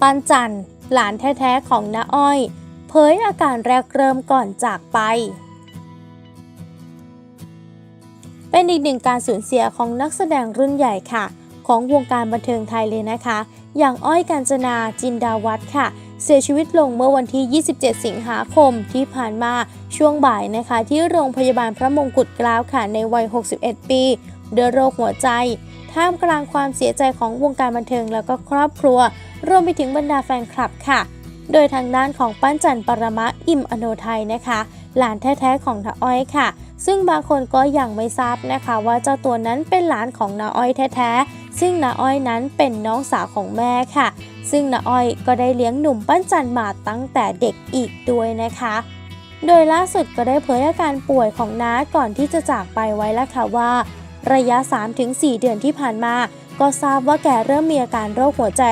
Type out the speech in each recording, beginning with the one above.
ปันจันหลานแท้ๆของน้าอ้อย เผยอาการแรกเริ่มก่อนจากไป เป็นอีกหนึ่งการสูญเสียของนักแสดงรุ่นใหญ่ค่ะ ของวงการบันเทิงไทยเลยนะคะ อย่างอ้อยกาญจนาจินดาวัฒน์ค่ะ เสียชีวิตลงเมื่อวันที่ 27 สิงหาคมที่ผ่านมาช่วงบ่ายนะคะ ที่โรงพยาบาลพระมงกุฎเกล้าค่ะในวัย 61 ปีด้วยโรคหัวใจ ท่ามกลางความเสียใจของวงการบันเทิงแล้วก็ครอบครัว รวมไปถึงบรรดาแฟนคลับค่ะ โดยทางด้านของปั้นจันปรมะอิมอโนไทยนะคะ หลานแท้ๆของน้าอ้อยค่ะ ซึ่งบางคนก็ยังไม่ทราบนะคะ ว่าเจ้าตัวนั้นเป็นหลานของน้าอ้อยแท้ๆ ซึ่งน้าอ้อยนั้นเป็นน้องสาวของแม่ค่ะ ซึ่งน้าอ้อยก็ได้เลี้ยงหนุ่มปั้นจันมาตั้งแต่เด็กอีกด้วยนะคะโดยล่าสุดก็ได้เผยอาการป่วยของน้าก่อนที่จะจากไปไว้แล้วค่ะว่า ระยะ 3-4 เดือนที่ผ่านมา ก็ทราบว่าแกเริ่มมีอาการโรคหัวใจ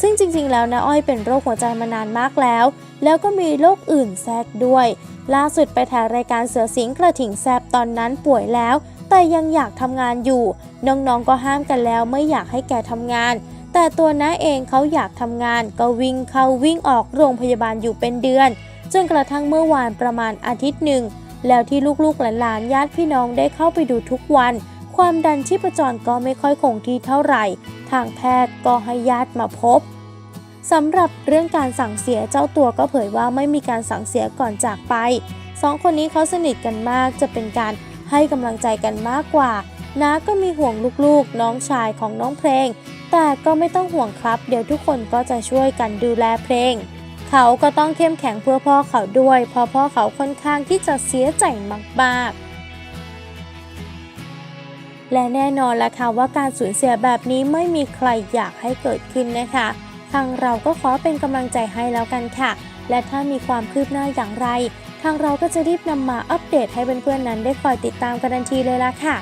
ซึ่งจริงๆ แล้วน้าอ้อยเป็นโรคหัวใจมานานมากแล้ว แล้วก็มีโรคอื่นแทรกด้วย ล่าสุดไปถ่ายรายการเสือสิงกระถิ่งแซบตอนนั้นป่วยแล้ว แต่ยังอยากทำงานอยู่ น้องๆ ก็ห้ามกันแล้วไม่อยากให้แกทำงาน แต่ตัวน้าเองเขาอยากทำงาน ก็วิ่งเข้าวิ่งออกโรงพยาบาลอยู่เป็นเดือน จนกระทั่งเมื่อวานประมาณอาทิตย์หนึ่งแล้วที่ลูกๆหลานๆญาติพี่น้องได้เข้าไปดูทุกวัน ความดันชีพจรก็ไม่ค่อยคงที่เท่าไหร่ ทางแพทย์ก็ให้ญาติมาพบสำหรับเรื่องการสั่งเสียเจ้าตัวก็เผยว่าไม่มีการสั่งเสียก่อนจากไปสองคนนี้เขาสนิทกันมากจะเป็นการให้กำลังใจกันมากกว่าน้าก็มีห่วงลูกๆ น้องชายของน้องเพลง แต่ก็ไม่ต้องห่วงครับ เดี๋ยวทุกคนก็จะช่วยกันดูแลเพลง เขาก็ต้องเข้มแข็งเพื่อพ่อเขาด้วยเพราะพ่อเขาค่อนข้างที่จะเสียใจมากๆ และแน่นอนละค่ะว่าการสูญเสียแบบนี้ไม่มีใครอยากให้เกิดขึ้นนะคะ ทางเราก็ขอเป็นกำลังใจให้แล้วกันค่ะ และถ้ามีความคืบหน้าอย่างไร ทางเราก็จะรีบนำมาอัปเดตให้เพื่อนๆนั้นได้คอยติดตามกันทันทีเลยละค่ะ